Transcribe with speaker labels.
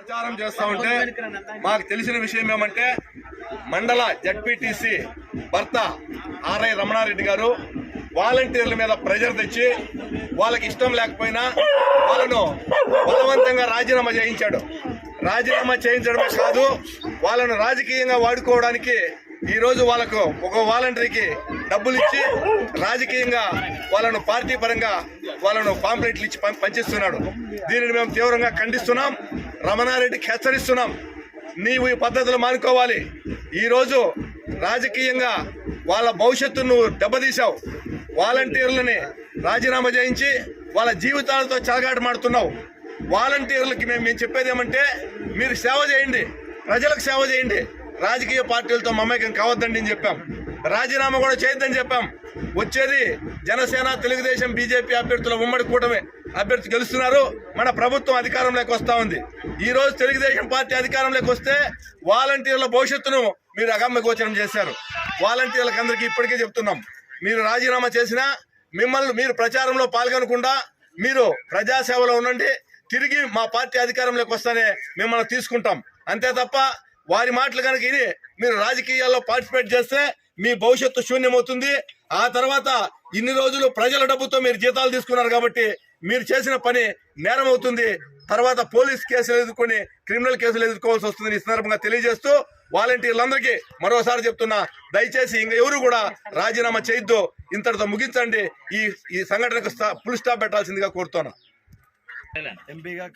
Speaker 1: ప్రచారం చేస్తా ఉంటే మాకు తెలిసిన విషయం ఏమంటే మండల జడ్పీటీసీ భర్త ఆర్ఐ రమణారెడ్డి గారు వాలంటీర్ల మీద ప్రెజర్ తెచ్చి వాళ్ళకి ఇష్టం లేకపోయినా వాళ్ళను బలవంతంగా రాజీనామా చేయించాడు. రాజీనామా చేయించడమే కాదు వాళ్ళను రాజకీయంగా వాడుకోవడానికి ఈ రోజు వాళ్ళకు ఒక వాలంటీర్కి డబ్బులు ఇచ్చి రాజకీయంగా వాళ్ళను పార్టీ పరంగా వాళ్ళను పాంప్లెట్లు ఇచ్చి పం- పంచిస్తున్నాడు. దీనిని మేము తీవ్రంగా ఖండిస్తున్నాం. రమణారెడ్డికి హెచ్చరిస్తున్నాం. నీవు ఈ పద్ధతులు మానుకోవాలి. ఈరోజు రాజకీయంగా వాళ్ళ భవిష్యత్తును దెబ్బతీసావు వాలంటీర్లని రాజీనామా చేయించి వాళ్ళ జీవితాలతో చెలగాటమాడుతున్నావు వాలంటీర్లకి మేము మేము చెప్పేది ఏమంటే మీరు సేవ చేయండి. ప్రజలకు సేవ చేయండి. రాజకీయ పార్టీలతో మమేకం కావద్దండి అని చెప్పాం. రాజీనామా కూడా చేయొద్దని చెప్పాం. వచ్చేది జనసేన తెలుగుదేశం బీజేపీ అభ్యర్థుల ఉమ్మడి కూటమి అభ్యర్థి గెలుస్తున్నారు. మన ప్రభుత్వం అధికారంలోకి వస్తూ ఉంది. ఈరోజు తెలుగుదేశం పార్టీ అధికారంలోకి వస్తే వాలంటీర్ల భవిష్యత్తును మీరు అగమ్య గోచరం చేశారు. వాలంటీర్లకు అందరికీ ఇప్పటికే చెప్తున్నాం. మీరు రాజీనామా చేసినా మిమ్మల్ని మీరు ప్రచారంలో పాల్గొనకుండా మీరు ప్రజాసేవలో ఉండండి. తిరిగి మా పార్టీ అధికారంలోకి వస్తానే మిమ్మల్ని తీసుకుంటాం. అంతే తప్ప వారి మాటలు కనుక ఇది మీరు రాజకీయాల్లో పార్టిసిపేట్ చేస్తే మీ భవిష్యత్తు శూన్యమవుతుంది. ఆ తర్వాత ఇన్ని రోజులు ప్రజల డబ్బుతో మీరు జీతాలు తీసుకున్నారు కాబట్టి మీరు చేసిన పని నేరం అవుతుంది తర్వాత పోలీస్ కేసులు ఎదుర్కొని క్రిమినల్ కేసులు ఎదుర్కోవాల్సి వస్తుందని ఈ సందర్భంగా తెలియజేస్తూ వాలంటీర్లందరికీ మరోసారి చెప్తున్నా దయచేసి ఇంక ఎవరు కూడా రాజీనామా చేయొద్దు. ఇంతటితో ముగించండి. ఈ ఈ సంఘటనకు ఫుల్ స్టాప్ పెట్టాల్సిందిగా కోరుతున్నా
Speaker 2: ఎంపీగా